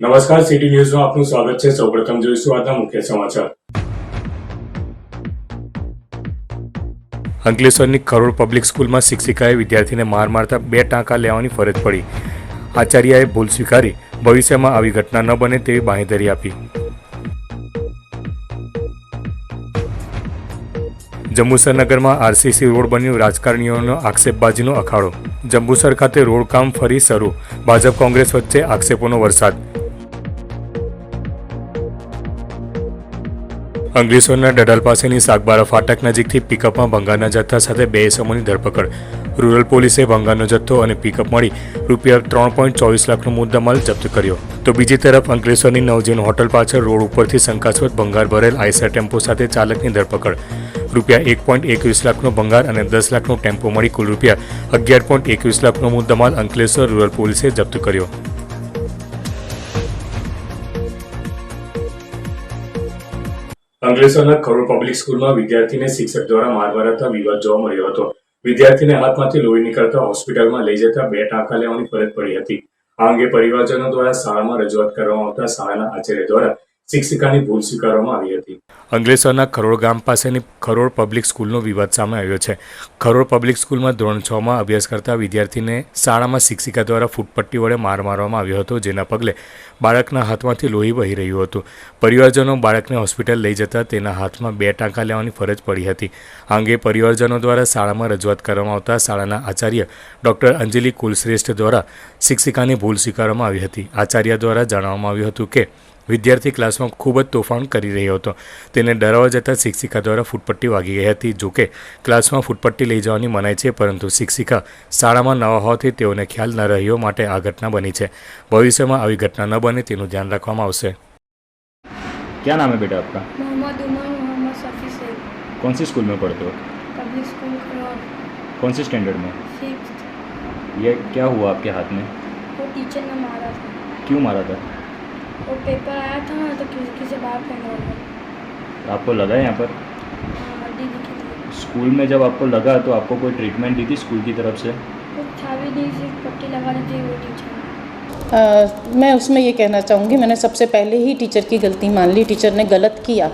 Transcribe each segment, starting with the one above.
નમસ્કાર સિટી ન્યૂઝમાં આપનું સ્વાગત છે. સૌપ્રથમ જોઈશું આજના મુખ્ય સમાચાર. અંકલેશ્વરની કરોડ પબ્લિક સ્કૂલમાં શિક્ષિકાએ વિદ્યાર્થીને માર મારતા બે ટાંકા લેવાની ફરજ પડી. આચાર્યએ ભૂલ સ્વીકારી. ભવિષ્યમાં આવી ઘટના ન બને તેવી બાંહેધરી આપી. જંબુસર નગરમાં આરસીસી રોડ બન્યું રાજકારણીઓનો આક્ષેપબાજીનો અખાડો. જંબુસર ખાતે રોડ કામ ફરી શરૂ. ભાજપ, કોંગ્રેસ વચ્ચે આક્ષેપોનો વરસાદ. અંગ્રેસોના ડડાલ પાસેની સાગબારા ફાટક નજીકથી પિકઅપમાં ભંગારના જથ્થા સાથે બે સમૂહની ધરપકડ. રૂરલ પોલીસે ભંગારનો જથ્થો અને પિકઅપ મળી રૂપિયા ત્રણ પોઈન્ટ ચોવીસ લાખનો મુદ્દામાલ જપ્ત કર્યો. તો બીજી તરફ અંકલેશ્વરની નવજીવન હોટલ પાછળ રોડ ઉપરથી શંકાસ્પદ ભંગાર ભરેલ આઈસર ટેમ્પો સાથે ચાલકની ધરપકડ. રૂપિયા એક પોઈન્ટ એકવીસ લાખનો ભંગાર અને દસ લાખનો ટેમ્પો મળી કુલ રૂપિયા અગિયાર પોઈન્ટ એકવીસ લાખનો મુદ્દામાલ અંકલેશ્વર રૂરલ પોલીસે જપ્ત કર્યો. અંકલેશ્વરના ખરોડ પબ્લિક સ્કૂલમાં વિદ્યાર્થીને શિક્ષક દ્વારા માર મારતા વિવાદ જોવા મળ્યો હતો. વિદ્યાર્થીને હાથમાંથી લોહી નીકળતા હોસ્પિટલમાં લઈ જતા બે ટાંકા લેવાની ફરજ પડી હતી. આ અંગે પરિવારજનો દ્વારા શાળામાં રજૂઆત કરવામાં આવતા શાળાના આચાર્ય દ્વારા શિક્ષિકાની ભૂલ સ્વીકારવામાં આવી હતી. અંગલેશ્વરના ખરોડ ગામ પાસેની ખરોડ પબ્લિક સ્કૂલનો વિવાદ સામે આવ્યો છે. ખરોડ પબ્લિક સ્કૂલમાં ધોરણ છ માં અભ્યાસ કરતા વિદ્યાર્થીને શાળામાં શિક્ષિકા દ્વારા ફૂટપટ્ટી વડે માર મારવામાં આવ્યો હતો, જેના પગલે બાળકના હાથમાંથી લોહી વહી રહ્યું હતું. પરિવારજનો બાળકને હોસ્પિટલ લઈ જતા તેના હાથમાં બે ટાંકા લેવાની ફરજ પડી હતી. આ અંગે પરિવારજનો દ્વારા શાળામાં રજૂઆત કરવામાં આવતા શાળાના આચાર્ય ડોક્ટર અંજલિ કુલશ્રેષ્ઠ દ્વારા શિક્ષિકાની ભૂલ સ્વીકારવામાં આવી હતી. આચાર્ય દ્વારા જણાવવામાં આવ્યું હતું કે વિદ્યાર્થી ક્લાસમાં ખૂબ જ તોફાન કરી રહ્યો હતો તેને ડરાવવા જતાં શિક્ષિકા દ્વારા ફૂટપટ્ટી વાગી ગઈ હતી જોકે ક્લાસમાં ફૂટપટ્ટી લઈ જવાની મનાઈ છે પરંતુ શિક્ષિકા શાળામાં નવા હોવાથી તેઓને ખ્યાલ ન રહ્યો માટે આ ઘટના બની છે ભવિષ્યમાં આવી ઘટના ન બને તેનું ધ્યાન રાખવામાં આવશે क्या नाम है बेटा आपका मोहम्मद उमर मोहम्मद सफ़ी से कौन सी स्कूल में पढ़ते हो पब्लिक स्कूल खरोड़ कौन से स्टैंडर्ड में फिफ्थ ये क्या हुआ आपके हाथ में वो टीचर ने मारा था क्यों मारा था वो पेपर आया था ना तो खिड़की से बाहर फेंका हुआ आपको लगा यहाँ पर? हाँ, स्कूल में जब आपको लगा तो आपको कोई ट्रीटमेंट दी थी स्कूल की तरफ़ से? कुछ था भी नहीं सिर्फ़ पट्टी लगा दी थी वो टीचर अ, मैं उसमें ये कहना चाहूँगी मैंने सबसे पहले ही टीचर की गलती मान ली। टीचर ने गलत किया।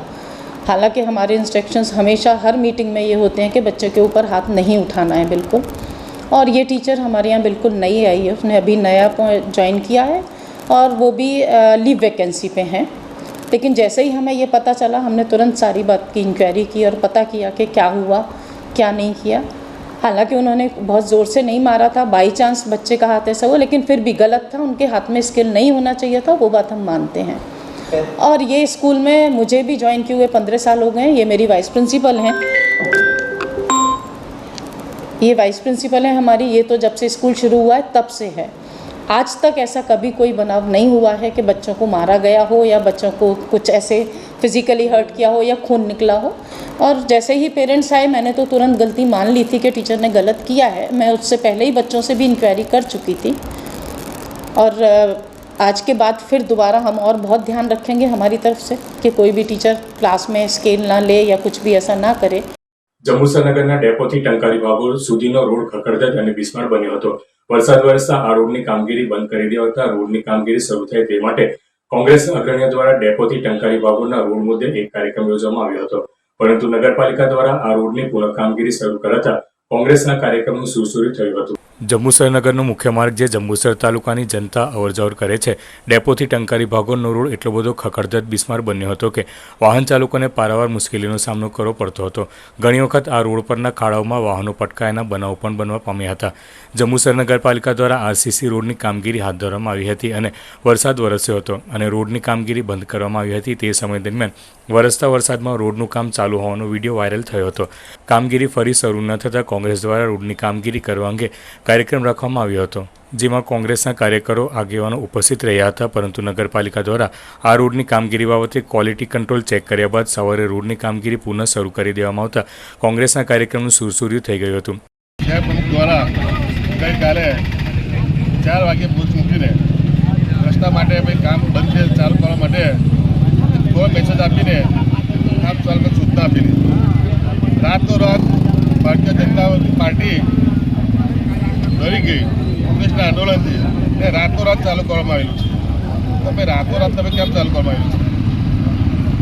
हालाँकि हमारे इंस्ट्रक्शंस हमेशा हर मीटिंग में ये होते हैं कि बच्चे के ऊपर हाथ नहीं उठाना है बिल्कुल। और ये टीचर हमारे यहाँ बिल्कुल नई आई है। उसने अभी नया ज्वाइन किया है। और वो भी लीव वैकेंसी पे हैं। लेकिन जैसे ही हमें ये पता चला, हमने तुरंत सारी बात की इंक्वायरी की और पता किया कि क्या हुआ, क्या नहीं किया। हालाँकि उन्होंने बहुत ज़ोर से नहीं मारा था बाई चांस बच्चे का हाथ ऐसा हुआ, लेकिन फिर भी गलत था, उनके हाथ में स्किल नहीं होना चाहिए था, वो बात हम मानते हैं। और ये स्कूल में मुझे भी ज्वाइन किए हुए पंद्रह साल हो गए हैं, ये मेरी वाइस प्रिंसिपल हैं। ये वाइस प्रिंसिपल हैं हमारी, ये तो जब से स्कूल शुरू हुआ है, तब से है। आज तक ऐसा कभी कोई बनाव नहीं हुआ है कि बच्चों को मारा गया हो या बच्चों को कुछ ऐसे फिजिकली हर्ट किया हो या खून निकला हो और जैसे ही पेरेंट्स आए मैंने तो तुरंत गलती मान ली थी कि टीचर ने गलत किया है मैं उससे पहले ही बच्चों से भी इंक्वायरी कर चुकी थी और अ, आज के बाद फिर दोबारा हम और बहुत ध्यान रखेंगे हमारी तरफ से कि कोई भी टीचर क्लास में स्केल ना ले या कुछ भी ऐसा ना करे જંબુસર નગરના ડેપોથી ટંકારી ભાગોળ સુધીનો રોડ ખખડધજ અને બિસ્માર બન્યો હતો વરસાદ વરસતા આ રોડની કામગીરી બંધ કરી દેવાતા રોડની કામગીરી શરૂ થાય તે માટે કોંગ્રેસ અગ્રણીઓ દ્વારા ડેપોથી ટંકારી બાબુના રોડ મુદ્દે એક કાર્યક્રમ યોજવામાં આવ્યો હતો. પરંતુ નગરપાલિકા દ્વારા આ રોડની પુનઃ કામગીરી શરૂ કરાતા કોંગ્રેસના કાર્યક્રમનું સુરસુરી થયું હતું. જંબુસર નગરનો મુખ્ય માર્ગ જે જંબુસર તાલુકાની જનતા અવરજવર કરે છે, ડેપોથી ટંકારી ભાગોનો રોડ એટલો બધો ખખડધજ બિસ્માર બન્યો હતો કે વાહન ચાલકોને પારાવાર મુશ્કેલીનો સામનો કરવો પડતો હતો. ઘણી વખત આ રોડ પરના ખાડાઓમાં વાહનો પટકાયાના બનાવો પણ બનવા પામ્યા હતા. જંબુસર નગરપાલિકા દ્વારા આરસીસી રોડની કામગીરી હાથ ધરવામાં આવી હતી અને વરસાદ વરસ્યો હતો અને રોડની કામગીરી બંધ કરવામાં આવી હતી તે સમય દરમિયાન વરસતા વરસાદમાં રોડનું કામ ચાલુ હોવાનો વીડિયો વાયરલ થયો હતો. કામગીરી ફરી શરૂ ન થતાં કોંગ્રેસ દ્વારા રોડની કામગીરી કરવા અંગે કાર્યક્રમ રાખવામાં આવ્યો હતો, જેમાં કોંગ્રેસના કાર્યકરો આગેવાનો ઉપસ્થિત રહ્યા હતા, પરંતુ નગરપાલિકા દ્વારા આ રોડની કામગીરી બાબતે ક્વોલિટી કંટ્રોલ ચેક કર્યા બાદ સવારે રોડની કામગીરી પુનઃ શરૂ કરી દેવામાં આવતા કોંગ્રેસના કાર્યક્રમનું સુરસુર્યું થઈ ગયું હતું. દ્વારા ચાર વાગે ભૂજ મૂકીને રસ્તા માટે ભાઈ કામ બંધ છે, ચાલુ કરવા માટે કોઈ મેસેજ આપીને કામ ચાલુ સૂચના આપીને. રાતનો રાત ભારતીય જનતા પાર્ટી ડરી ગઈ. કોંગ્રેસના આંદોલનથી. ને રાતોરાત ચાલુ કરવામાં આવેલું છે. તમે રાતોરાત તમે કેમ ચાલુ કરવામાં આવ્યું છે?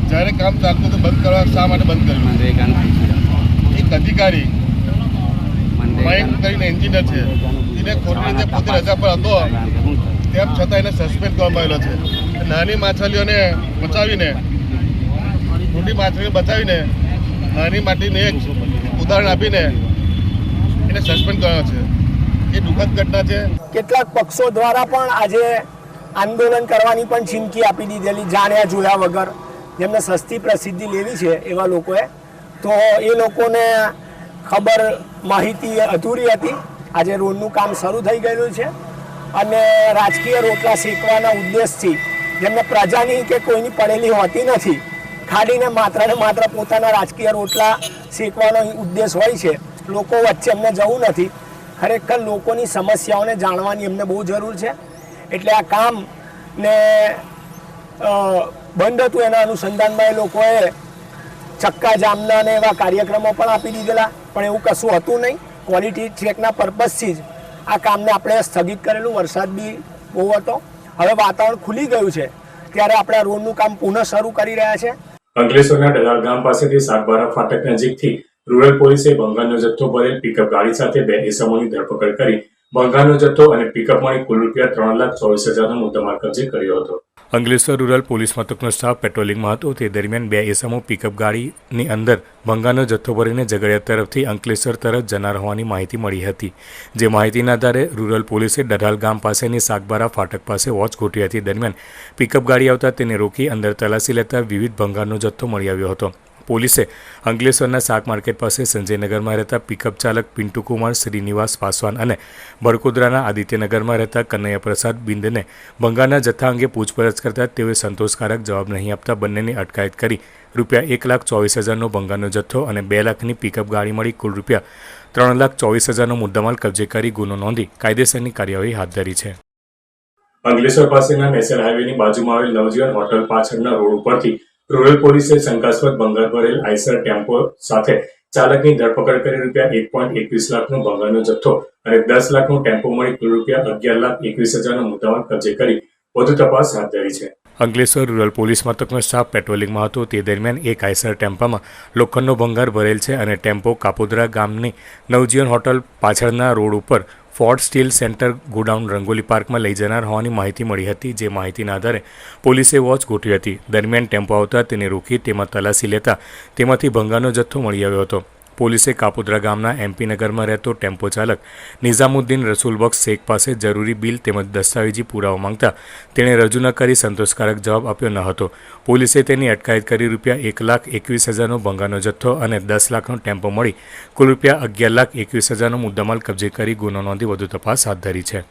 જ્યારે કામ ચાલતું હતું બંધ કરવા શા માટે બંધ કર્યું? એક અધિકારી મયંક કરીને એન્જિનિયર છે. એને ખોટી રીતે પોતે રજા પર હતો. તેમ છતાં એને સસ્પેન્ડ કરવામાં આવેલો છે. નાની માછલીઓને બચાવીને મોટી માછલીઓ બચાવીને નાની માટીને એક ઉદાહરણ આપીને એને સસ્પેન્ડ કર્યો છે. એ દુઃખદ ઘટના છે. કેટલાક પક્ષો દ્વારા પણ આજે આંદોલન કરવાની પણ ચીમકી આપી દીધેલી, જાણ્યા, જોયા વગર. જેમને સસ્તી પ્રસિદ્ધિ લેવી છે એવા લોકોએ. તો એ લોકોને ખબર માહિતી અધૂરી હતી. આજે રોડનું કામ શરૂ થઈ ગયેલું છે. અને રાજકીય રોટલા શેકવાના ઉદ્દેશથી જેમને પ્રજાની કે કોઈની પડેલી હોતી નથી ખાડીને માત્ર ને માત્ર પોતાના રાજકીય રોટલા શેકવાનો ઉદ્દેશ હોય છે. લોકો વચ્ચે એમને જવું નથી. ખરેખર લોકોની સમસ્યાઓને જાણવાની એમને બહુ જરૂર છે. એટલે આ કામ ને બંધ હતું એના અનુસંધાનમાં એ લોકોએ ચક્કા જામના ને એવા કાર્યક્રમો પણ આપી દીધેલા. પણ એવું કશું હતું નહીં. ક્વોલિટી ચેકના પર્પઝથી જ આ કામને આપણે સ્થગિત કરેલું. વરસાદ બી બહુ હતો. હવે વાતાવરણ ખુલી ગયું છે. ત્યારે આપણે આ રોડનું કામ પુનઃ શરૂ કરી રહ્યા છે. અંકલેશ્વરના ડલાલ ગામ પાસેથી સાગબારા ફાટક નજીકથી રૂરલ પોલીસે બંગાળનો જથ્થો ભરેલ પિકઅપ ગાડી સાથે બે ઇસમોની ધરપકડ કરી બંગાળનો જથ્થો અને પિકઅપ મળી કુલ રૂપિયા ત્રણ લાખ ચોવીસ હજારનો મુદ્દામાલ કબજે કર્યો હતો. અંકલેશ્વર રૂરલ પોલીસ મથકનો સ્ટાફ પેટ્રોલિંગમાં હતો તે દરમિયાન બે એસમો પિકઅપ ગાડીની અંદર ભંગારનો જથ્થો ભરીને ઝઘડિયા તરફથી અંકલેશ્વર તરફ જનાર હોવાની માહિતી મળી હતી. જે માહિતીના આધારે રૂરલ પોલીસે ડઢાલ ગામ પાસેની સાગબારા ફાટક પાસે વોચ ગોઠવી હતી. દરમિયાન પિકઅપ ગાડી આવતા તેને રોકી અંદર તલાશી લેતા વિવિધ ભંગારનો જથ્થો મળી આવ્યો હતો. પોલીસે અંકલેશ્વરના શાક માર્કેટ પાસે સંજયનગરમાં રહેતા પિકઅપ ચાલક પિન્ટુકુમાર શ્રીનિવાસ પાસવાન અને બરકોદરાના આદિત્યનગરમાં રહેતા કનૈયા પ્રસાદ બિંદને બંગાળના જથ્થા અંગે પૂછપરછ કરતા તેઓએ સંતોષકારક જવાબ નહીં આપતા બંનેની અટકાયત કરી રૂપિયા એક લાખ ચોવીસ હજારનો બંગાળનો જથ્થો અને બે લાખની પિકઅપ ગાડી મળી. કુલ રૂપિયા ત્રણ લાખ ચોવીસ હજારનો મુદ્દામાલ કબજે કરી ગુનો નોંધી કાયદેસરની કાર્યવાહી હાથ ધરી છે. અંકલેશ્વર પાસેના નેશનલ હાઈવેની બાજુમાં આવેલ નવજીવન હોટલ પાછળના રોડ ઉપરથી રૂરલ પોલીસે શંકાસ્પદ ભંગાર ભરેલ આઈસર ટેમ્પો સાથે ચાલકની ધરપકડ કરી રૂપિયા એક પોઈન્ટ એકવીસ લાખનો ભંગારનો જથ્થો અને દસ લાખનો ટેમ્પો મળી કુલ રૂપિયા અગિયાર લાખ એકવીસ હજારનો મુદ્દામાલ કબજે કરી વધુ તપાસ હાથ ધરી છે. અંકલેશ્વર રૂરલ પોલીસ મથકનો સ્ટાફ પેટ્રોલિંગમાં હતો. તે દરમિયાન એક આઈસર ટેમ્પામાં લોખંડનો ભંગાર ભરેલ છે અને ટેમ્પો કાપોદરા ગામની નવજીવન હોટલ પાછળના રોડ ઉપર Ford steel centre godown Rangoli પાર્કમાં લઈ જનાર હોવાની માહિતી મળી હતી. જે માહિતીના આધારે પોલીસે વોચ ગોઠવી હતી. દરમિયાન ટેમ્પો આવતા તેને રોકી તેમાં તલાશી લેતા તેમાંથી ભંગારનો જથ્થો મળી આવ્યો હતો. પોલીસે કાપોદ્રા ગામના એમપી રહેતો ટેમ્પો ચાલક નિઝામુદ્દીન રસુલબક્ષ શેખ પાસે જરૂરી બિલ તેમજ દસ્તાવેજી પુરાવા માંગતા તેણે રજૂ ન કરી સંતોષકારક જવાબ આપ્યો ન હતો. પોલીસે તેની અટકાયત કરી રૂપિયા એક લાખ એકવીસ હજારનો ભંગાનો જથ્થો અને દસ લાખનો ટેમ્પો મળી કુલ રૂપિયા અગિયાર લાખ એકવીસ હજારનો મુદ્દામાલ કબજે કરી ગુનો નોંધી વધુ તપાસ હાથ ધરી છે.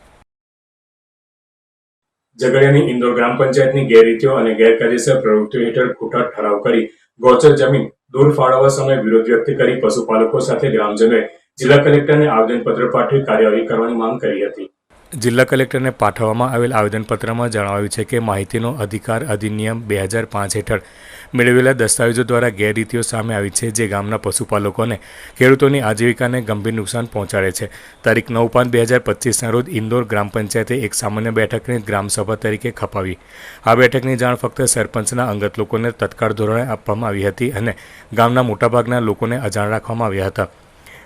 ઝઘડિયાની ઇન્દોર ગ્રામ પંચાયતની ગેરરીતિઓ અને ગેરકાયદેસર પ્રવૃત્તિઓ હેઠળ ખોટા ઠરાવ કરી ગૌચર જમીન દૂર ફાળવવા સમયે વિરોધ વ્યક્ત કરી પશુપાલકો સાથે ગ્રામજનોએ જિલ્લા કલેક્ટરને આવેદનપત્ર પાઠવી કાર્યવાહી કરવાની માંગ કરી હતી. જિલ્લા કલેક્ટરને પાઠવવામાં આવેલ આવેદનપત્રમાં જણાવાયું છે કે માહિતીનો અધિકાર અધિનિયમ બે હજાર પાંચ હેઠળ મેળવેલા દસ્તાવેજો દ્વારા ગેરરીતિઓ સામે આવી છે જે ગામના પશુપાલકોને ખેડૂતોની આજીવિકાને ગંભીર નુકસાન પહોંચાડે છે. તારીખ નવ પાંચ બે હજાર પચીસના રોજ ઇન્દોર ગ્રામ પંચાયતે એક સામાન્ય બેઠકને ગ્રામસભા તરીકે ખપાવી. આ બેઠકની જાણ ફક્ત સરપંચના અંગત લોકોને તત્કાળ ધોરણે આપવામાં આવી હતી અને ગામના મોટાભાગના લોકોને અજાણ રાખવામાં આવ્યા હતા.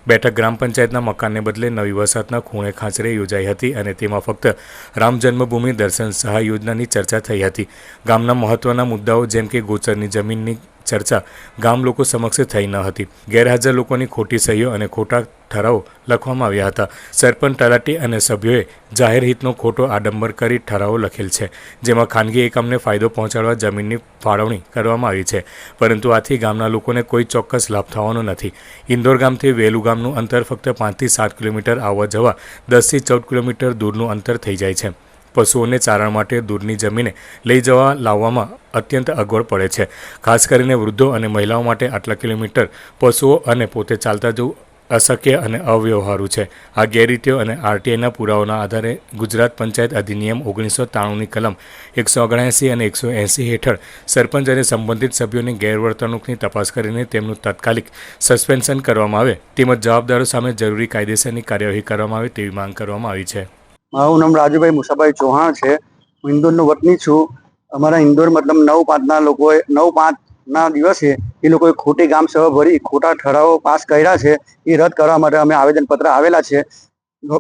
બેઠક ગ્રામ પંચાયતના મકાનને બદલે નવી વસાહતના ખૂણે ખાંચરે યોજાઈ હતી અને તેમાં ફક્ત રામ જન્મભૂમિ દર્શન સહાય યોજનાની ચર્ચા થઈ હતી. ગામના મહત્વના મુદ્દાઓ જેમ કે ગોચરની જમીનની ચર્ચા ગામ લોકો સમક્ષ થઈ ન હતી. ગેરહાજર લોકોની ખોટી સહીઓ અને ખોટા ઠરાવો લખવામાં આવ્યા હતા. સરપંચ તલાટી અને સભ્યોએ જાહેર હિતનો ખોટો આડંબર કરી ઠરાવો લખેલ છે, જેમાં ખાનગી એકમને ફાયદો પહોંચાડવા જમીનની ફાળવણી કરવામાં આવી છે. પરંતુ આથી ગામના લોકોને કોઈ ચોક્કસ લાભ થવાનો નથી. ઇન્દોર ગામથી વેલુ ગામનું અંતર ફક્ત પાંચથી સાત કિલોમીટર આવવા જવા દસથી ચૌદ કિલોમીટર દૂરનું અંતર થઈ જાય છે. પશુઓને ચારણ માટે દૂરની જમીને લઈ જવા લાવવામાં અત્યંત અગવડ પડે છે. ખાસ કરીને વૃદ્ધો અને મહિલાઓ માટે આટલા કિલોમીટર પશુઓ અને પોતે ચાલતા જવું અશક્ય અને અવ્યવહારુ છે. આ ગેરરીતિઓ અને આરટીઆઈના પુરાવાના આધારે ગુજરાત પંચાયત અધિનિયમ ઓગણીસો ત્રાણુંની કલમ એકસો ઓગણએંસી અને એકસો એંસી હેઠળ સરપંચ અને સંબંધિત સભ્યોની ગેરવર્તણૂકની તપાસ કરીને તેમનું તાત્કાલિક સસ્પેન્શન કરવામાં આવે. તેમજ જવાબદારો સામે જરૂરી કાયદેસરની કાર્યવાહી કરવામાં આવે તેવી માંગ કરવામાં આવી છે. મારું નામ રાજુભાઈ મુસાભાઈ ચૌહાણ છે. હું ઇન્દોરનો વતની છું. અમારા ઇન્દોર મતલબ નવ પાંચના લોકોએ, નવ પાંચના દિવસે એ લોકોએ ખોટી ગામ સભા ભરી, ખોટા ઠરાવો પાસ કર્યા છે. એ રદ કરવા માટે અમે આવેદનપત્ર આવેલા છે.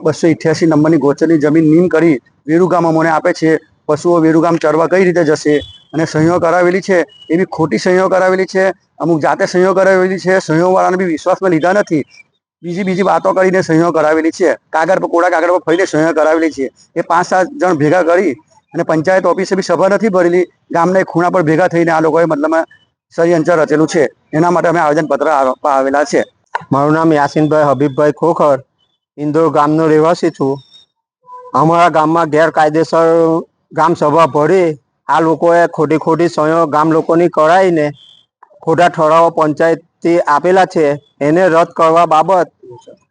બસો ઇઠ્યાસી નંબરની ગોચરની જમીન નીમ કરી વેરુગામ અમોને આપે છે. પશુઓ વેરુગામ ચરવા કઈ રીતે જશે? અને સહીઓ કરાવેલી છે? એ બી ખોટી સહીઓ કરાવેલી છે? અમુક જાતે સહીઓ કરાવેલી છે? સહીઓવાળાને બી વિશ્વાસમાં લીધા નથી. બીજી બીજી વાતો કરીને સહીઓ કરાવેલી છે. કાગળ પર કોડા કાગળ પર ફરીને સહીઓ કરાવેલી છે. એ પાંચ સાત જણ ભેગા કરી અને પંચાયત ઓફિસે બી સભા નથી ભરેલી. ગામના ખૂણા પર ભેગા થઈને આ લોકોએ મતલબ ષડયંત્ર રચેલું છે. એના માટે અમે આવેદનપત્ર આવેલા છે. મારું નામ યાસીનભાઈ હબીબભાઈ ખોખર. ઇન્દોર ગામનો રહેવાસી છું. અમારા ગામમાં ગેરકાયદેસર ગામ સભા ભરી આ લોકોએ ખોટી ખોટી સહીઓ ગામ લોકોની કરાવીને ખોટા ઠરાવો પંચાયતથી આપેલા છે, એને રદ કરવા બાબત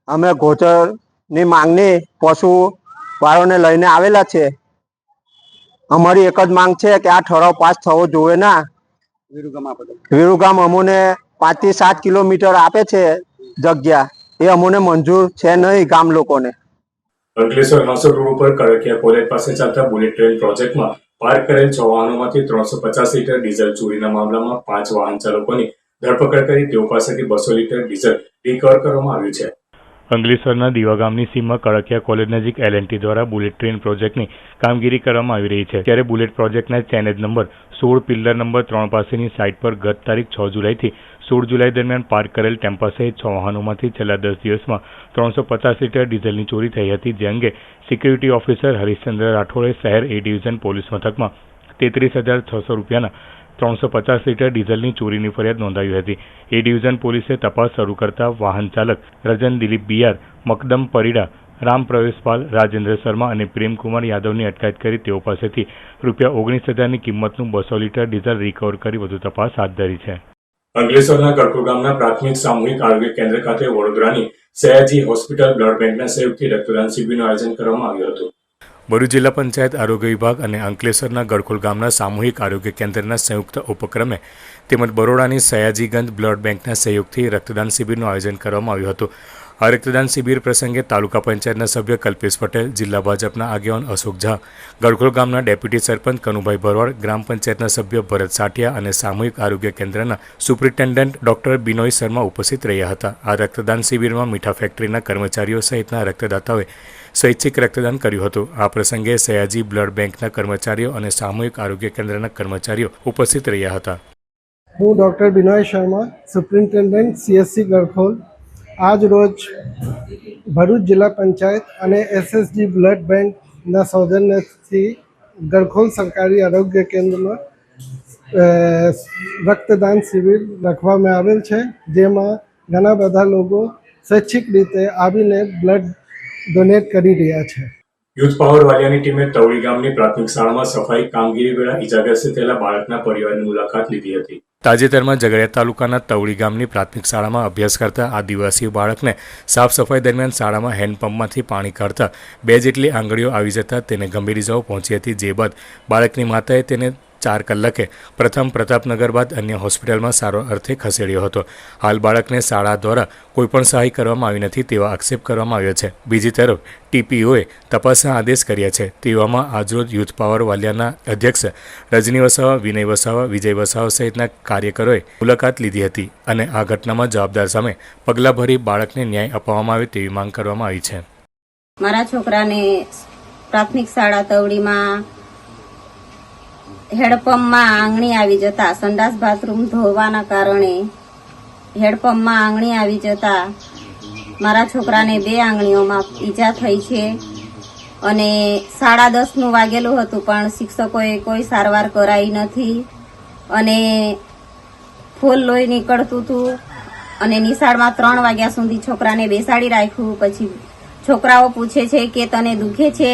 અમે ગોચરની માંગણી પશુ વાળોને લઈને આવેલા છે. અમારી એક જ માંગ છે કે આ ઠરાવ પાસ થવો જોઈએ ના. વિરુગામ અમોને પાંચથી સાત કિલોમીટર આપે છે જગ્યા, એ અમોને મંજૂર છે નહીં ગામ લોકોને. અંકલેશ્વર હાંસોડ રોડ ઉપર કડકિયા કોલેજ પાસે ચાલતા બુલેટ ટ્રેન પ્રોજેક્ટમાં પાર્ક કરેલ છ વાહનોમાંથી ત્રણસો પચાસ લીટર ડીઝલ ચોરીના મામલામાં પાંચ વાહન ચાલકોની ધરપકડ કરી તેઓ પાસેથી બસો લીટર ડીઝલ રિકવર કરવામાં આવ્યું છે. અંકલેશ્વરના દીવા ગામની સીમમાં કડકિયા કોલેજ નજીક એલએનટી દ્વારા બુલેટ ટ્રેન પ્રોજેક્ટની કામગીરી કરવામાં આવી રહી છે. ત્યારે બુલેટ પ્રોજેક્ટના ચેનેજ નંબર સોળ, પિલ્લર નંબર ત્રણ પાસેની સાઇટ પર ગત તારીખ છ જુલાઈથી સોળ જુલાઈ દરમિયાન પાર્ક કરેલ ટેમ્પા સહિત છ વાહનોમાંથી છેલ્લા દસ દિવસમાં ત્રણસો પચાસ લીટર ડીઝલની ચોરી થઈ હતી. જે અંગે સિક્યુરિટી ઓફિસર હરીશચંદ્ર રાઠોડે શહેર એ ડિવિઝન પોલીસ મથકમાં તેત્રીસ હજાર છસો રૂપિયાના ત્રણસો પચાસ લીટર ડીઝલની ચોરીની ફરિયાદ નોંધાવી હતી. એ ડિવિઝન પોલીસે તપાસ શરૂ કરતા વાહન ચાલક રજન દિલીપ બિયાર, મકદમ પરિડા, રામ પ્રવેશપાલ રાજેન્દ્ર શર્મા અને પ્રેમકુમાર યાદવની અટકાયત કરી તેઓ પાસેથી રૂપિયા ઓગણીસ હજારની કિંમતનું બસો લીટર ડીઝલ રિકવર કરી વધુ તપાસ હાથ ધરી છે. અંકલેશ્વરના કડકુ ગામના પ્રાથમિક સામૂહિક આરોગ્ય કેન્દ્ર ખાતે વડોદરાની સયાજી હોસ્પિટલ બ્લડ બેંકના સહયોગથી રક્તદાન શિબિરનું આયોજન કરવામાં આવ્યું હતું. ભરૂચ જિલ્લા પંચાયત આરોગ્ય વિભાગ અને અંકલેશ્વરના ગળકોલ ગામના સામૂહિક આરોગ્ય કેન્દ્રના સંયુક્ત ઉપક્રમે તેમજ બરોડાની સયાજીગંજ બ્લડ બેંકના સહયોગથી રક્તદાન શિબિરનું આયોજન કરવામાં આવ્યું હતું. આ રક્તદાન શિબિર પ્રસંગે તાલુકા પંચાયતના સભ્ય કલ્પેશ પટેલ, જિલ્લા ભાજપના આગેવાન અશોક ઝા, ગડખોલ ગામના ડેપ્યુટી સરપંચ કનુભાઈ ભરવાડ, ગ્રામ પંચાયતના સભ્ય ભરત સાઠિયા અને સામૂહિક આરોગ્ય કેન્દ્રના સુપ્રિન્ટેન્ડન્ટ ડોક્ટર બિનોય શર્મા ઉપસ્થિત રહ્યા હતા. આ રક્તદાન શિબિરમાં મીઠા ફેક્ટરીના કર્મચારીઓ સહિતના રક્તદાતાઓએ સ્વૈચ્છિક રક્તદાન કર્યું હતું. આ પ્રસંગે સયાજી બ્લડ બેંકના કર્મચારીઓ અને સામૂહિક આરોગ્ય કેન્દ્રના કર્મચારીઓ ઉપસ્થિત રહ્યા હતા. હું doctor Binoy Sharma, superintendent CSC Garkhol આજ રોજ ભરૂચ જિલ્લા પંચાયત અને એસએસજી બ્લડ બેંકના સૌજન્યથી ગરખોલ સરકારી આરોગ્ય કેન્દ્રમાં રક્તદાન શિબિર રાખવામાં આવેલ છે, જેમાં ઘણા બધા લોકો સ્વૈચ્છિક રીતે આવીને બ્લડ ડોનેટ કરી રહ્યા છે. યુથ પાવર વાલિયાની ટીમે તવડી ગામની પ્રાથમિક શાળામાં સફાઈ કામગીરી વેળા ઇજાગ્રસ્ત થયેલા બાળકના પરિવારની મુલાકાત લીધી હતી. તાજેતરમાં ઝઘડિયા તાલુકાના તવડી ગામની પ્રાથમિક શાળામાં અભ્યાસ કરતા આદિવાસી બાળકને સાફ સફાઈ દરમિયાન શાળામાં હેન્ડપંપમાંથી પાણી કાઢતા બે જેટલી આંગળીઓ આવી જતા તેને ગંભીર ઇજાઓ પહોંચી હતી. જે બાદ બાળકની માતાએ તેને ચાર કલાકે પ્રથમ પ્રતાપનગર બાદ અન્ય હોસ્પિટલમાં સારો અર્થે ખસેડ્યો હતો. હાલ બાળકને શાળા દ્વારા કોઈપણ સહાય કરવામાં આવી નથી તેવા આક્ષેપ કરવામાં આવ્યો છે. બીજી તરફ, ટીપીઓએ તપાસના આદેશ કર્યા છે. તેવામાં આજરોજ યુથ પાવર વાલિયાના અધ્યક્ષ રજની વસાવા, વિનય વસાવા, વિજય વસાવા સહિતના કાર્યકરોએ મુલાકાત લીધી હતી અને આ ઘટનામાં જવાબદાર સામે પગલાં ભરી બાળકને ન્યાય અપાવવામાં આવે તેવી માંગ કરવામાં આવી છે. મારા છોકરાને પ્રાથમિક શાળા તવડીમાં હેડપંપમાં આંગણી આવી જતા સંડાસ બાથરૂમ ધોવાના કારણે હેડપંપમાં આંગણી આવી જતા મારા છોકરાને બે આંગળીઓમાં ઈજા થઈ છે અને સાડા દસનું વાગેલું હતું, પણ શિક્ષકોએ કોઈ સારવાર કરાઈ નથી અને ફૂલ લોહી નીકળતું હતું અને નિશાળમાં ત્રણ વાગ્યા સુધી છોકરાને બેસાડી રાખ્યું. પછી છોકરાઓ પૂછે છે કે તને દુખે છે?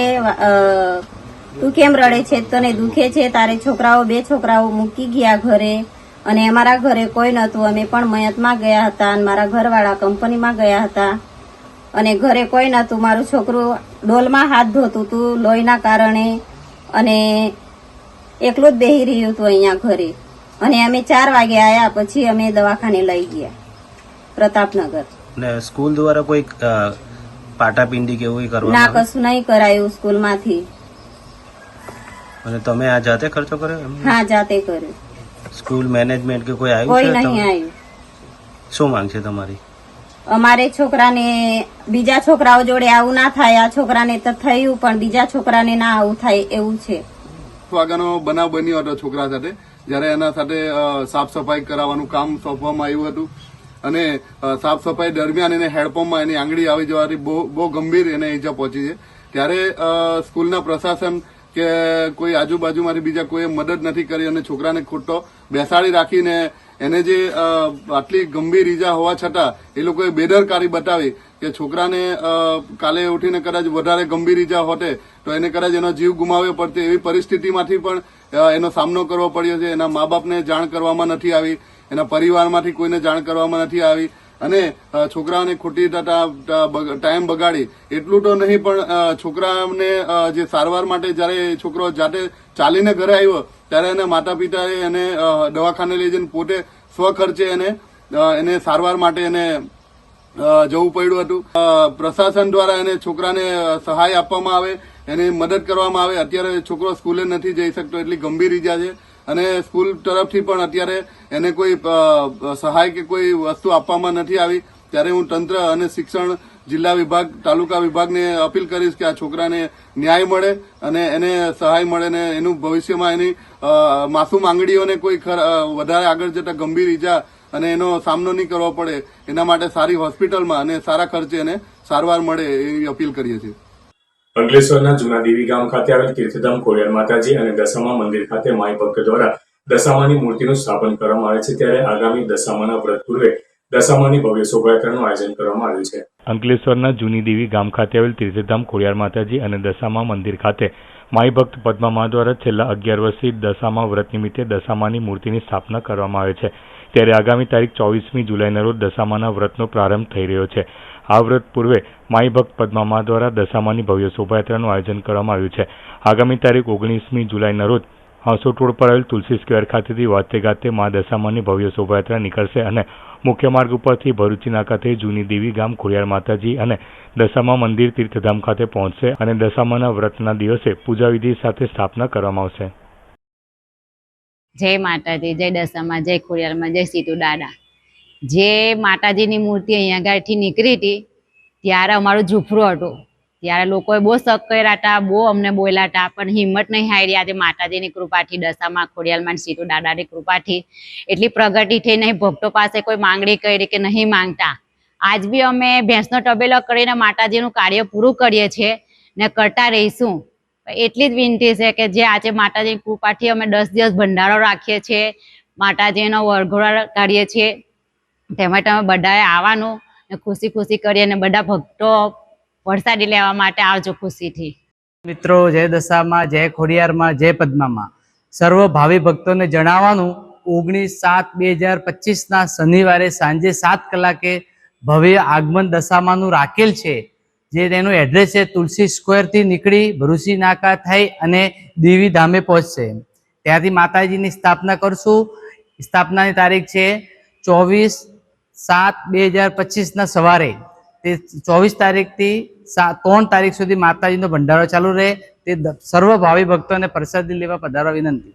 તું કેમ રડે છે તને દુખે છે તારે છોકરાઓ બે છોકરાઓ મૂકી ગયા ઘરે. અને અમારા ઘરે કોઈ નહોતું. અમે પણ મયતમાં ગયા હતા અને મારા ઘરવાળા કંપનીમાં ગયા હતા. અને ઘરે કોઈ નહોતું. મારું છોકરું ડોલમાં હાથ ધોતું હતું લોહીના કારણે. અને એકલું જ બેહી રહ્યું હતું અહીંયા ઘરે. અને અમે ચાર વાગે આવ્યા પછી અમે દવાખાને લઈ ગયા. પ્રતાપનગર. ને સ્કૂલ દ્વારા કોઈ પાટાપિંડી કે એવું ના કશું નહીં કરાયું સ્કૂલમાંથી. અને તમે આ જાતે ખર્ચો કર્યો એમ? હા જાતે કર્યો. સ્કૂલ મેનેજમેન્ટ કે કોઈ કોઈ આવ્યું કોઈ નહીં આવ્યું. શું માંગ છે તમારી? અમારે છોકરાને બીજા છોકરાઓ જોડે આવું ના થાય. આ છોકરાને તો થયું પણ બીજા છોકરાને ના આવું થાય એવું છે. વાગ્યાનો બનાવ બન્યો હતો છોકરા સાથે જ્યારે એના સાથે સાફ સફાઈ કરાવવાનું કામ સોંપવામાં આવ્યું હતું. અને સાફ સફાઈ દરમિયાન એને હેડપંપમાં એની આંગળી આવી જવાથી બહુ બહુ ગંભીર એને ઈજા પહોંચી છે. ત્યારે સ્કૂલના પ્રશાસન કે કોઈ આજુબાજુમાંથી બીજા કોઈએ મદદ નથી કરી અને છોકરાને ખોટો બેસાડી રાખીને એને જે આટલી ગંભીર ઈજા હોવા છતાં એ લોકોએ બેદરકારી બતાવી કે છોકરાને કાલે ઉઠીને કદાચ વધારે ગંભીર ઈજા હોતે તો એને કદાચ એનો જીવ ગુમાવ્યો પડતો. એવી પરિસ્થિતિમાંથી પણ એનો સામનો કરવો પડ્યો છે. એના મા બાપને જાણ કરવામાં નથી આવી. એના પરિવારમાંથી કોઈને જાણ કરવામાં નથી આવી. અને છોકરાઓને ખોટી ટાઈમ બગાડી. એટલું તો નહીં, પણ છોકરાને જે સારવાર માટે જ્યારે છોકરો જાતે ચાલીને ઘરે આવ્યો, ત્યારે એના માતા પિતાએ એને દવાખાને લઈ જઈને પોતે સ્વખર્ચે એને એને સારવાર માટે એને જવું પડ્યું હતું. પ્રશાસન દ્વારા એને છોકરાને સહાય આપવામાં આવે, એને મદદ કરવામાં આવે. અત્યારે છોકરો સ્કૂલે નથી જઈ શકતો, એટલી ગંભીર ઈજા છે. અને સ્કૂલ તરફથી પણ અત્યારે એને કોઈ સહાય કે કોઈ વસ્તુ આપવામાં નથી આવી, ત્યારે હું તંત્ર અને શિક્ષણ જિલ્લા વિભાગ, તાલુકા વિભાગને અપીલ કરીશ કે આ છોકરાને ન્યાય મળે અને એને સહાય મળે ને એનું ભવિષ્યમાં એની માસૂમ આંગળીઓને કોઈ વધારે આગળ જતા ગંભીર ઈજા અને એનો સામનો નહીં કરવો પડે. એના માટે સારી હોસ્પિટલમાં અને સારા ખર્ચે એને સારવાર મળે એવી અપીલ કરીએ છીએ. અંકલેશ્વરના જૂના દેવી ગામ ખાતે આવેલ તીર્થધામ ખોડિયાર માતાજી અને દશામા મંદિર ખાતે માઈ ભક્ત દ્વારા દશામાની મૂર્તિનું સ્થાપન કરવામાં આવે છે. ત્યારે આગામી દશામાના વ્રત પૂર્વે દશામાની ભવ્ય શોભાયાત્રાનું આયોજન કરવામાં આવ્યું છે. અંકલેશ્વરના જૂની દેવી ગામ ખાતે આવેલ તીર્થધામ ખોડિયાર માતાજી અને દશામા મંદિર ખાતે માઈ ભક્ત પદ્મા દ્વારા છેલ્લા અગિયાર વર્ષથી દશામા વ્રત નિમિત્તે દશામાની મૂર્તિની સ્થાપના કરવામાં આવે છે. ત્યારે આગામી તારીખ ચોવીસમી જુલાઈના રોજ દશામાના વ્રતનો પ્રારંભ થઈ રહ્યો છે. આ વ્રત પૂર્વે માઈ ભક્ત પદ્મા દ્વારા દશામાની ભવ્ય શોભાયાત્રાનું આયોજન કરવામાં આવ્યું છે. આગામી તારીખ ઓગણીસમી જુલાઈના રોજ હાંસોટ પર આવેલ તુલસી સ્ક્વેર ખાતેથી વાતે ગાતે મા દશામાની ભવ્ય શોભાયાત્રા નીકળશે અને મુખ્ય માર્ગ ઉપરથી ભરૂચી નાકાથી જૂની દેવી ગામ ખોડિયાર માતાજી અને દશામા મંદિર તીર્થધામ ખાતે પહોંચશે અને દશામાના વ્રતના દિવસે પૂજાવિધિ સાથે સ્થાપના કરવામાં આવશે. જય માતાજી, જય દશામાં, જય ખોડિયારમાં જય સીતુ દાદા જે માતાજીની મૂર્તિ અહીંયા આગળથી નીકળી હતી, ત્યારે અમારું ઝૂંપડું હતું. ત્યારે લોકોએ બહુ શક કર્યા હતા, બહુ અમને બોલ્યા હતા, પણ હિંમત નહીં હારી આજે માતાજીની કૃપાથી, દશામાં ખોડિયાલમાં સીતુ દાદાની કૃપાથી. એટલી પ્રગતિ થઈ નહીં ભક્તો પાસે કોઈ માંગણી કરી કે નહીં માંગતા. આજ બી અમે ભેંસનો તબેલો કરીને માતાજીનું કાર્ય પૂરું કરીએ છીએ ને કરતા રહીશું. એટલી જ વિનંતી છે કે જે આજે માતાજીની કૃપાથી અમે દસ દિવસ ભંડારો રાખીએ છીએ, માતાજીનો વરઘોડા કાઢીએ છીએ. તેમાં બધાએ આવવાનું ને ખુશી ખુશી કરી અને બધા ભક્તો વરસાદી લેવા માટે આવજો ખુશીથી. મિત્રો, જય દશામાં, જય ખોડિયારમાં, જય પદ્મામાં. સર્વ ભાવિ ભક્તોને જણાવવાનું, ઓગણીસ સાત બે હજાર પચીસના શનિવારે સાંજે સાત કલાકે ભવ્ય આગમન દશામાનું રાખેલ છે. જે તેનું એડ્રેસ છે, તુલસી સ્ક્વેરથી નીકળી ભરૂસી નાકા થઈ અને દેવી ધામે પહોંચશે. ત્યાંથી માતાજીની સ્થાપના કરશું. સ્થાપનાની તારીખ છે ચોવીસ સાત બે હજાર પચીસના સવારે તે ચોવીસ તારીખથી ત્રણ તારીખ સુધી માતાજીનો ભંડારો ચાલુ રહે તે સર્વ ભાવિ ભક્તોને પ્રસાદી લેવા પધારવા વિનંતી.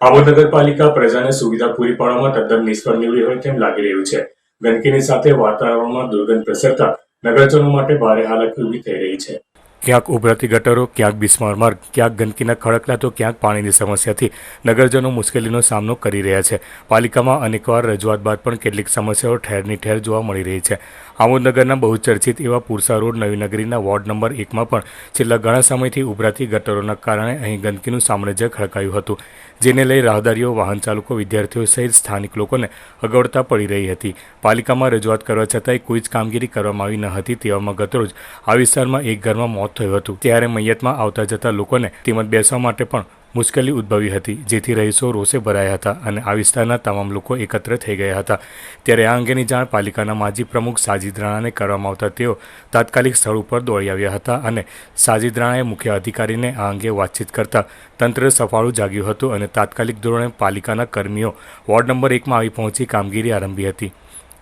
આબોદ નગરપાલિકા પ્રજાને સુવિધા પૂરી પાડવામાં તદ્દન નિષ્ફળ નીવડી હોય તેમ લાગી રહ્યું છે. ગંદકીની સાથે વાતાવરણમાં દુર્ગંધ પ્રસરતા નગરજનો માટે ભારે હાલત ઊભી થઈ રહી છે. ક્યાંક ઉભરાતી ગટરો, ક્યાંક બિસ્માર માર્ગ, ક્યાંક ગંદકીના ખડકલા તો ક્યાંક પાણીની સમસ્યાથી નગરજનો મુશ્કેલીનો સામનો કરી રહ્યા છે. પાલિકામાં અનેકવાર રજૂઆત બાદ પણ કેટલીક સમસ્યાઓ ઠેરની ઠેર જોવા મળી રહી છે. આમોદનગરના બહુચર્ચિત એવા પુરસા રોડ નવીનગરીના વોર્ડ નંબર એકમાં પણ છેલ્લા ઘણા સમયથી ઉભરાતી ગટરોના કારણે અહીં ગંદકીનું સામ્રાજ્ય ખડકાયું હતું, જેને લઈ રાહદારીઓ, વાહન ચાલકો, વિદ્યાર્થીઓ સહિત સ્થાનિક લોકોને અગવડતા પડી રહી હતી. પાલિકામાં રજૂઆત કરવા છતાંય કોઈ જ કામગીરી કરવામાં આવી ન હતી તેવામાં ગતરોજ આ વિસ્તારમાં એક ઘરમાં મોત થયું હતું. ત્યારે મૈયતમાં આવતા જતા લોકોને તેમજ બેસવા માટે પણ મુશ્કેલી ઉદ્ભવી હતી, જેથી રહીશો રોષે ભરાયા હતા અને આ વિસ્તારના તમામ લોકો એકત્ર થઈ ગયા હતા. ત્યારે આ અંગેની જાણ પાલિકાના માજી પ્રમુખ સાજીદ રાણાને કરવામાં આવતા તેઓ તાત્કાલિક સ્થળ ઉપર દોડી આવ્યા હતા અને સાજીદ રાણાએ મુખ્ય અધિકારીને આ અંગે વાતચીત કરતા તંત્ર સફાળું જાગ્યું હતું અને તાત્કાલિક ધોરણે પાલિકાના કર્મીઓ વોર્ડ નંબર એકમાં આવી પહોંચી કામગીરી આરંભી હતી.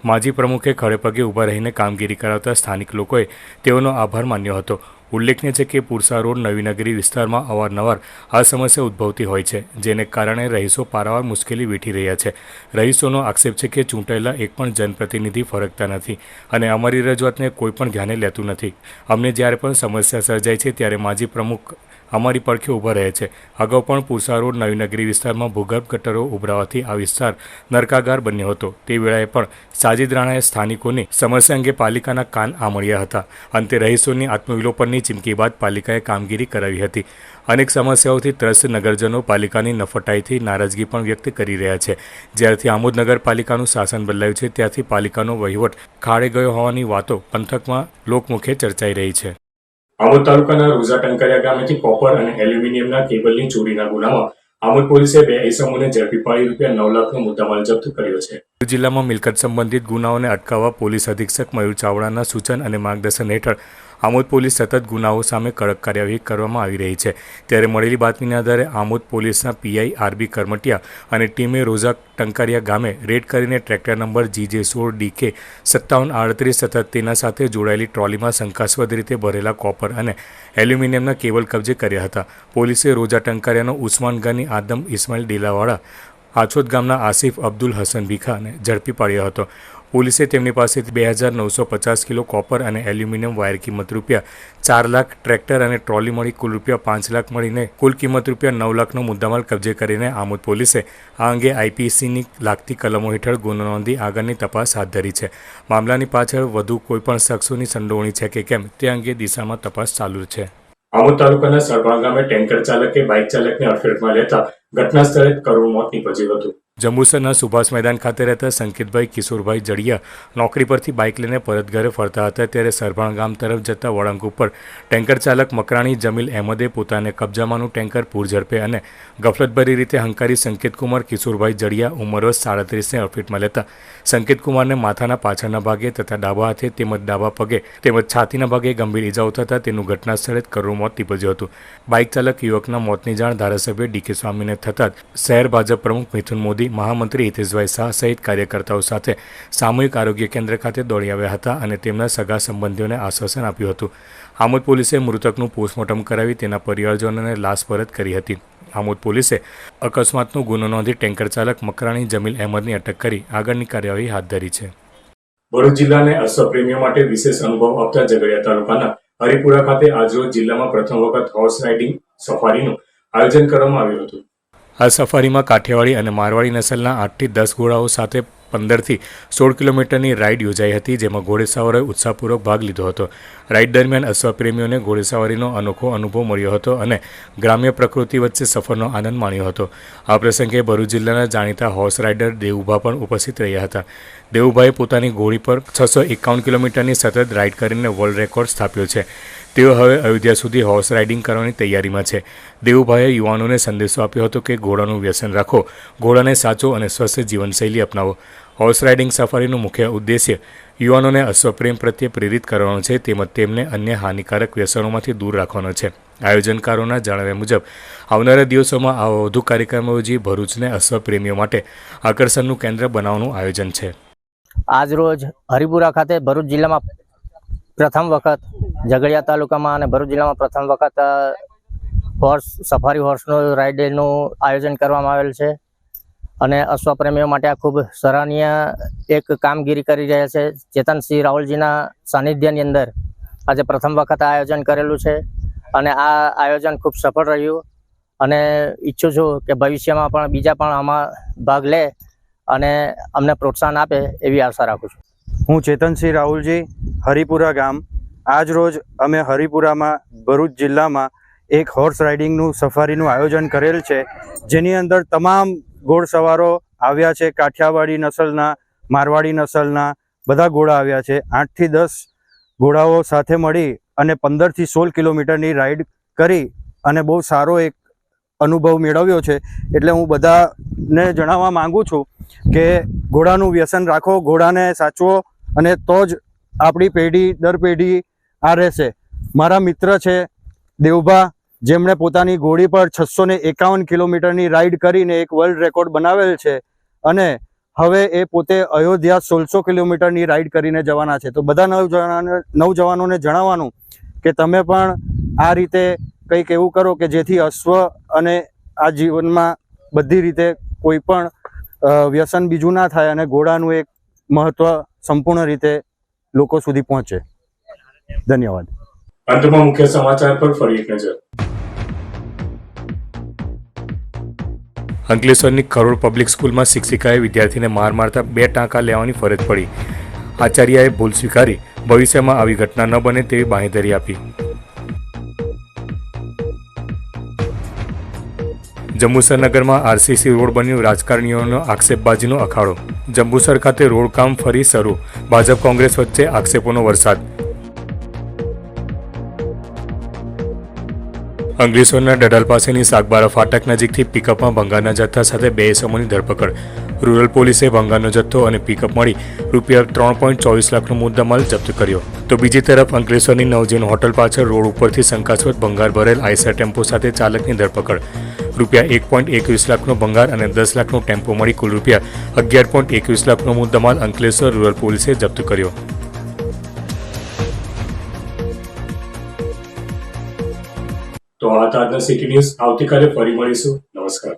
માજી પ્રમુખે ખડેપગે ઊભા રહીને કામગીરી કરાવતા સ્થાનિક લોકોએ તેઓનો આભાર માન્યો હતો. ઉલ્લેખનીય છે કે પુરસા રોડ નવીનગરી વિસ્તારમાં અવારનવાર આ સમસ્યા ઉદ્ભવતી હોય છે, જેને કારણે રહીશો પારાવાર મુશ્કેલી વેઠી રહ્યા છે. રહીશોનો આક્ષેપ છે કે ચૂંટાયેલા એક પણ જનપ્રતિનિધિ ફરકતા નથી અને અમારી રજૂઆતને કોઈ પણ ધ્યાને લેતું નથી. અમને જ્યારે પણ સમસ્યા સર્જાય છે, ત્યારે માજી પ્રમુખ અમારી પડખે ઊભા રહે છે. અગાઉ પણ પુરસા રોડ નવીનગરી વિસ્તારમાં ભૂગર્ભ ગટરો ઉભરાવાથી આ વિસ્તાર નરકાગાર બન્યો હતો. તે વેળાએ પણ સાજિદ રાણાએ સ્થાનિકોની સમસ્યા અંગે પાલિકાના કાન આમળ્યા હતા. અંતે રહીશોની આત્મવિલોપનની ચીમકી બાદ પાલિકાએ કામગીરી કરાવી હતી. અનેક સમસ્યાઓથી ત્રસ્ત નગરજનો પાલિકાની નફટાઈથી નારાજગી પણ વ્યક્ત કરી રહ્યા છે. જ્યારથી આમોદ નગરપાલિકાનું શાસન બદલાયું છે, ત્યારથી પાલિકાનો વહીવટ ખાડે ગયો હોવાની વાતો પંથકમાં લોકમુખે ચર્ચાઈ રહી છે. આમોદ તાલુકાના રોઝા ટંકારિયા ગામેથી કોપર અને એલ્યુમિનિયમના કેબલની ચોરીના ગુનામાં આમોદ પોલીસે બે ઇસમોને ઝડપી પાડી રૂપિયા નવ લાખનો મુદ્દામાલ જપ્ત કર્યો છે. જિલ્લામાં મિલકત સંબંધિત ગુનાઓને અટકાવવા પોલીસ અધિક્ષક મયુર ચાવડાના સૂચન અને માર્ગદર્શન હેઠળ આમોદ પોલીસ સતત ગુનાઓ સામે કડક કાર્યવાહી કરવામાં આવી રહી છે. ત્યારે મળેલી બાતમીના આધારે આમોદ પોલીસના પીઆઈ આરબી કરમટિયા અને ટીમે રોઝા ટંકારિયા ગામે રેડ કરીને ટ્રેક્ટર નંબર જીજે સોળ ડીકે સત્તાવન આડત્રીસ તથા તેના સાથે જોડાયેલી ટ્રોલીમાં શંકાસ્પદ રીતે ભરેલા કોપર અને એલ્યુમિનિયમના કેબલ કબજે કર્યા હતા. પોલીસે રોઝા ટંકારિયાનો ઉસ્માન ગાની આદમ ઇસ્માઇલ ડેલાવાળા આછોદ ગામના આસિફ અબ્દુલ હસન ભીખાને ઝડપી પાડ્યો હતો. પોલીસે તેમની પાસેથી બે હજાર નવસો પચાસ કિલો કોપર અને એલ્યુમિનિયમ વાયર કિંમત રૂપિયા ચાર લાખ ટ્રેક્ટર અને ટ્રોલી મળી કુલ રૂપિયા પાંચ લાખ મળીને કુલ કિંમત રૂપિયા નવ લાખનો મુદ્દામાલ કબજે કરીને આમોદ પોલીસે આ અંગે આઈપીસીની લાગતી કલમો હેઠળ ગુનો નોંધી આગળની તપાસ હાથ ધરી છે. મામલાની પાછળ વધુ કોઈપણ શખ્સોની સંડોવણી છે કે કેમ તે અંગે દિશામાં તપાસ ચાલુ છે. આમોદ તાલુકાના ગામે ટેન્કર ચાલકે, બાઇક ચાલકને અડફેટમાં લેતા ઘટના સ્થળે કરુણ મોત નીપજ્યું હતું. જંબુસરના સુભાષ મેદાન ખાતે રહેતા સંકેતભાઈ કિશોરભાઈ જડિયા નોકરી પરથી બાઇક લઈને પરત ઘરે ફરતા હતા. ત્યારે સરભાણ ગામ તરફ જતા વળાંક ઉપર ટેન્કર ચાલક મકરાણી જમીલ અહેમદે પોતાને કબજામાંનું ટેન્કર પૂર ઝડપે અને ગફલતભરી રીતે હંકારી સંકેતકુમાર કિશોરભાઈ જડિયા ઉંમર વર્ષ સાડત્રીસને અડફેટમાં લેતા સંકેતકુમારને માથાના પાછળના ભાગે તથા ડાબા હાથે તેમજ ડાબા પગે તેમજ છાતીના ભાગે ગંભીર ઇજાઓ થતાં તેનું ઘટના સ્થળે જ કરુણ મોત નીપજ્યું હતું. બાઇક ચાલક યુવકના મોતની જાણ ધારાસભ્ય ડીકે સ્વામીને થતાં શહેર ભાજપ પ્રમુખ મિથુન મોદી મહામંત્રી હિતેશભાઈ શાહ સહિત કાર્યકર્તાઓ સાથે સામૂહિક આરોગ્ય કેન્દ્ર ખાતે દોડી આવ્યા હતા અને તેમના સગા સંબંધીઓને આશ્વાસન આપ્યું હતું. આમોદ પોલીસે મૃતકનું પોસ્ટમોર્ટમ કરાવી તેના પરિવારજનોને લાશ પરત કરી હતી. આમોદ પોલીસે અકસ્માતનો ગુનો નોંધી ટેન્કર ચાલક મકરાણી જમીલ અહેમદની અટક કરી આગળની કાર્યવાહી હાથ ધરી છે. ભરૂચ જિલ્લાને અશ્વપ્રેમીઓ માટે વિશેષ અનુભવ આપતા ઝઘડિયા તાલુકાના હરિપુરા ખાતે આજરોજ જિલ્લામાં પ્રથમ વખત હોર્સ રાઇડિંગ સફારીનું આયોજન કરવામાં આવ્યું હતું. આ સફારીમાં કાઠિયાવાડી અને મારવાડી નસલના આઠથી દસ ઘોડાઓ સાથે પંદરથી સોળ કિલોમીટરની રાઇડ યોજાઈ હતી, જેમાં ઘોડેસવારોએ ઉત્સાહપૂર્વક ભાગ લીધો હતો. રાઇડ દરમિયાન અશ્વપ્રેમીઓને ઘોડેસવારીનો અનોખો અનુભવ મળ્યો હતો અને ગ્રામ્ય પ્રકૃતિ વચ્ચે સફરનો આનંદ માણ્યો હતો. આ પ્રસંગે ભરૂચ જિલ્લાના જાણીતા હોર્સ રાઇડર દેવુભા પણ ઉપસ્થિત રહ્યા હતા. દેવુભાઈએ પોતાની ઘોડી પર છસો એકાવન કિલોમીટરની સતત રાઇડ કરીને વર્લ્ડ રેકોર્ડ સ્થાપ્યો છે. તેઓ હવે અયોધ્યા સુધી હોર્સ રાઇડિંગ કરવાની તૈયારીમાં છે. દેવુભાઈએ યુવાનોને સંદેશો આપ્યો હતો કે ઘોડાનું વ્યસન રાખો, ઘોડાને સાચો અને સ્વસ્થ જીવનશૈલી અપનાવો. હોર્સ રાઇડિંગ સફારીનું મુખ્ય ઉદ્દેશ્ય યુવાનોને અશ્વપ્રેમ પ્રત્યે પ્રેરિત કરવાનો છે, તેમજ તેમને અન્ય હાનિકારક વ્યસનોમાંથી દૂર રાખવાનો છે. આયોજનકારોના જણાવ્યા મુજબ, આવનારા દિવસોમાં આવા વધુ કાર્યક્રમો યોજી ભરૂચને અશ્વપ્રેમીઓ માટે આકર્ષણનું કેન્દ્ર બનાવવાનું આયોજન છે. આજરોજ હરિપુરા ખાતે ભરૂચ જિલ્લામાં પ્રથમ વખત ઝઘડિયા તાલુકામાં અને ભરૂચ જિલ્લામાં પ્રથમ વખત હોર્સ, સફારી હોર્સનું રાઇડનું આયોજન કરવામાં આવેલ છે. અને અશ્વપ્રેમીઓ માટે આ ખૂબ સરાહનીય એક કામગીરી કરી રહ્યા છે. ચેતનસિંહ રાહુલજીના સાનિધ્યની અંદર આજે પ્રથમ વખત આયોજન કરેલું છે અને આ આયોજન ખૂબ સફળ રહ્યું. અને ઈચ્છું છું કે ભવિષ્યમાં પણ બીજા પણ આમાં ભાગ લે અને અમને પ્રોત્સાહન આપે એવી આશા રાખું છું. હું ચેતનસિંહ રાહુલજી, હરિપુરા ગામ. આજ રોજ અમે હરિપુરામાં ભરૂચ જિલ્લામાં એક હોર્સ રાઇડિંગનું સફારીનું આયોજન કરેલ છે. જેની અંદર તમામ ઘોડસવારો આવ્યા છે. કાઠિયાવાડી નસલના, મારવાડી નસલના બધા ઘોડા આવ્યા છે. આઠથી દસ ઘોડાઓ સાથે મળી અને પંદરથી સોળ કિલોમીટરની રાઈડ કરી અને બહુ સારો એક અનુભવ મેળવ્યો છે. એટલે હું બધાને જણાવવા માગું છું કે ઘોડાનું વ્યસન રાખો, ઘોડાને સાચવો અને તો જ આપણી પેઢી, દર પેઢી આ રહેશે. મારા મિત્ર છે દેવભા, જેમણે પોતાની ઘોડી પર છસો ને એકાવન કિલોમીટરની રાઈડ કરીને એક વર્લ્ડ રેકોર્ડ બનાવેલ છે અને હવે એ પોતે અયોધ્યા સોળસો કિલોમીટરની રાઈડ કરીને જવાના છે. તો બધા નવજવાન નવજવાનોને જણાવવાનું કે તમે પણ આ રીતે કંઈક એવું કરો કે જેથી અશ્વ અને આ જીવનમાં બધી રીતે કોઈ પણ વ્યસન બીજું ના થાય અને ઘોડાનું એક મહત્વ સંપૂર્ણ રીતે લોકો સુધી પહોંચે. ધન્યવાદ. અંતમાં મુખ્ય સમાચાર પર ફરી એક નજર. અંકલેશ્વરની કરોડ પબ્લિક સ્કૂલમાં શિક્ષિકાએ વિદ્યાર્થીને માર મારતા બે ટાંકા લેવાની ફરજ પડી. આચાર્યએ ભૂલ સ્વીકારી ભવિષ્યમાં આવી ઘટના ન બને તેવી બાંહેધરી આપી. જંબુસર નગરમાં આરસીસી રોડ બન્યું રાજકારણીઓનો આક્ષેપબાજીનો અખાડો. જંબુસર ખાતે રોડ કામ ફરી શરૂ. ભાજપ કોંગ્રેસ વચ્ચે આક્ષેપોનો વરસાદ. અંગલેશ્વરના ડડાલ પાસેની સાગબારા ફાટક નજીકથી પિકઅપમાં ભંગારના જથ્થા સાથે બે સમૂહની ધરપકડ. રૂરલ પોલીસે ભંગારનો જથ્થો અને પિકઅપ મળી રૂપિયા ત્રણ પોઈન્ટ ચોવીસ લાખનો મુદ્દામાલ જપ્ત કર્યો. તો બીજી તરફ અંકલેશ્વરની નવજીન હોટલ પાછળ રોડ ઉપરથી શંકાસ્પદ ભંગાર ભરેલ આઈસર ટેમ્પો સાથે ચાલકની ધરપકડ. રૂપિયા એક પોઈન્ટ એકવીસ લાખનો ભંગાર અને દસ લાખનો ટેમ્પો મળી કુલ રૂપિયા અગિયાર પોઈન્ટ એકવીસ લાખનો મુદ્દામાલ અંકલેશ્વર રૂરલ પોલીસે જપ્ત કર્યો. તો આ તાજના સિટી ન્યૂઝ આવતીકાલે ફરી મળીશું. નમસ્કાર.